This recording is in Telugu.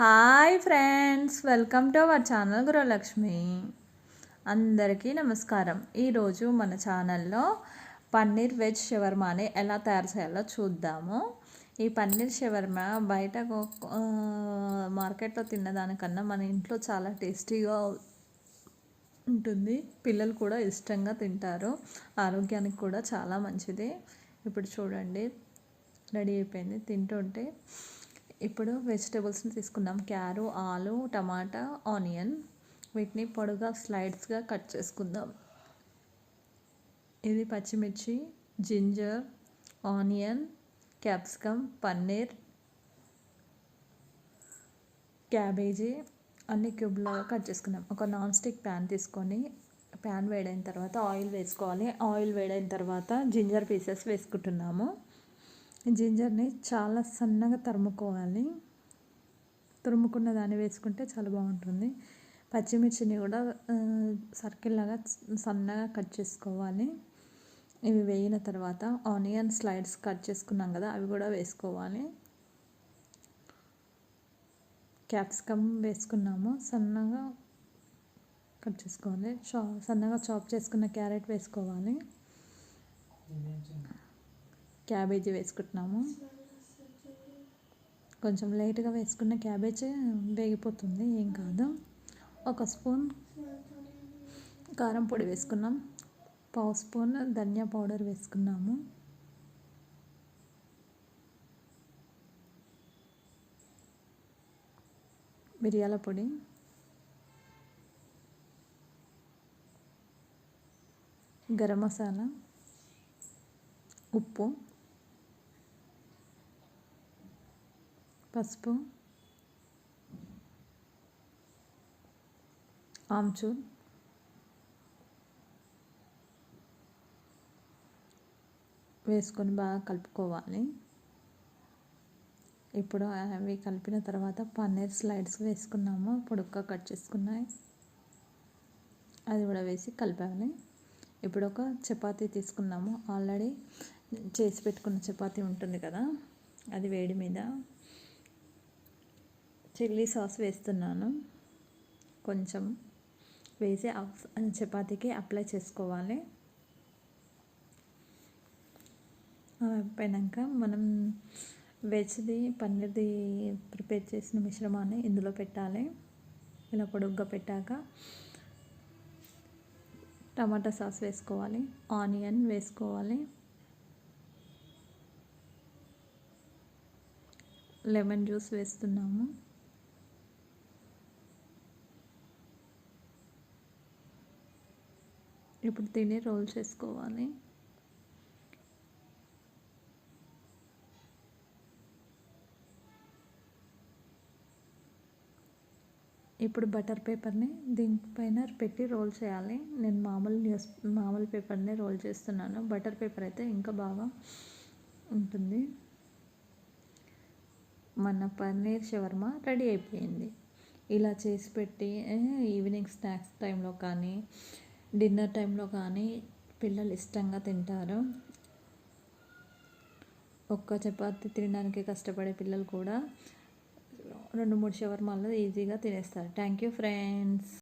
Hi friends welcome to our channel Guralakshmi. అందరికీ నమస్కారం. ఈరోజు మన ఛానల్లో పన్నీర్ వెజ్ షవర్మాని ఎలా తయారు చేయాలో చూద్దాము. ఈ పన్నీర్ షవర్మా బయట మార్కెట్లో తిన్నదానికన్నా మన ఇంట్లో చాలా టేస్టీగా ఉంటుంది. పిల్లలు కూడా ఇష్టంగా తింటారు. ఆరోగ్యానికి కూడా చాలా మంచిది. ఇప్పుడు చూడండి రెడీ అయిపోయింది. తింటుంటే ఇప్పుడు వెజిటేబుల్స్ని తీసుకుందాం. క్యారు ఆలు టమాటా ఆనియన్. వీటిని పొడుగా స్లైడ్స్గా కట్ చేసుకుందాం. ఇది పచ్చిమిర్చి ginger onion capsicum paneer cabbage అన్ని క్యూబ్లాగా కట్ చేసుకుందాం. ఒక నాన్ స్టిక్ ప్యాన్ తీసుకొని ప్యాన్ వేడైన తర్వాత ఆయిల్ వేసుకోవాలి. ఆయిల్ వేడైన తర్వాత జింజర్ పీసెస్ వేసుకుంటున్నాము. జింజర్ని చాలా సన్నగా తరుముకోవాలి. తురుముకున్న దాన్ని వేసుకుంటే చాలా బాగుంటుంది. పచ్చిమిర్చిని కూడా సర్కిల్ లాగా సన్నగా కట్ చేసుకోవాలి. ఇవి వేయిన తర్వాత ఆనియన్ స్లైడ్స్ కట్ చేసుకున్నాం కదా అవి కూడా వేసుకోవాలి. క్యాప్సికమ్ వేసుకున్నాము సన్నగా కట్ చేసుకోవాలి. చా సన్నగా చాప్ చేసుకున్న క్యారెట్ వేసుకోవాలి. క్యాబేజీ వేసుకుంటున్నాము. కొంచెం లైట్గా వేసుకున్న క్యాబేజ్ వేగిపోతుంది ఏం కాదు. ఒక స్పూన్ కారం పొడి వేసుకున్నాం. పావు స్పూన్ ధనియా పౌడర్ వేసుకున్నాము. మిరియాల పొడి. గరం మసాలా. ఉప్పు. పసుపు ఆమ్చూర్ వేసుకొని బాగా కలుపుకోవాలి. ఇప్పుడు అవి కలిపిన తర్వాత పన్నీర్ స్లైడ్స్ వేసుకున్నాము. పొడుగ్గా కట్ చేసుకున్నాయి. అది కూడా వేసి కలిపాలి. ఇప్పుడు ఒక చపాతీ తీసుకున్నాము. ఆల్రెడీ చేసి పెట్టుకున్న చపాతీ ఉంటుంది కదా అది వేడి మీద చిల్లీ సాస్ వేస్తున్నాను. కొంచెం వేసి చపాతీకి అప్లై చేసుకోవాలి. అయిపోయాక మనం వెజ్ది పన్నీర్ది ప్రిపేర్ చేసిన మిశ్రమాన్ని ఇందులో పెట్టాలి. ఇలా పొడుగ్గా పెట్టాక టమాటా సాస్ వేసుకోవాలి. ఆనియన్ వేసుకోవాలి. లెమన్ జ్యూస్ వేస్తున్నాము. ఇప్పుడు తిని రోల్ చేసుకోవాలి. ఇప్పుడు బటర్ పేపర్ని దీనిపైన పెట్టి రోల్ చేయాలి. నేను మామూలు న్యూస్ మామూలు పేపర్ని రోల్ చేస్తున్నాను. బటర్ పేపర్ అయితే ఇంకా బాగా ఉంటుంది. మన పన్నీర్ షవర్మ రెడీ అయిపోయింది. ఇలా చేసి పెట్టి ఈవినింగ్ స్నాక్స్ టైంలో కానీ డిన్నర్ టైంలో కానీ పిల్లలు ఇష్టంగా తింటారు. ఒక్క చపాతి తినడానికి కష్టపడే పిల్లలు కూడా రెండు మూడు షవర్మాల్లో ఈజీగా తినేస్తారు. Thank you friends.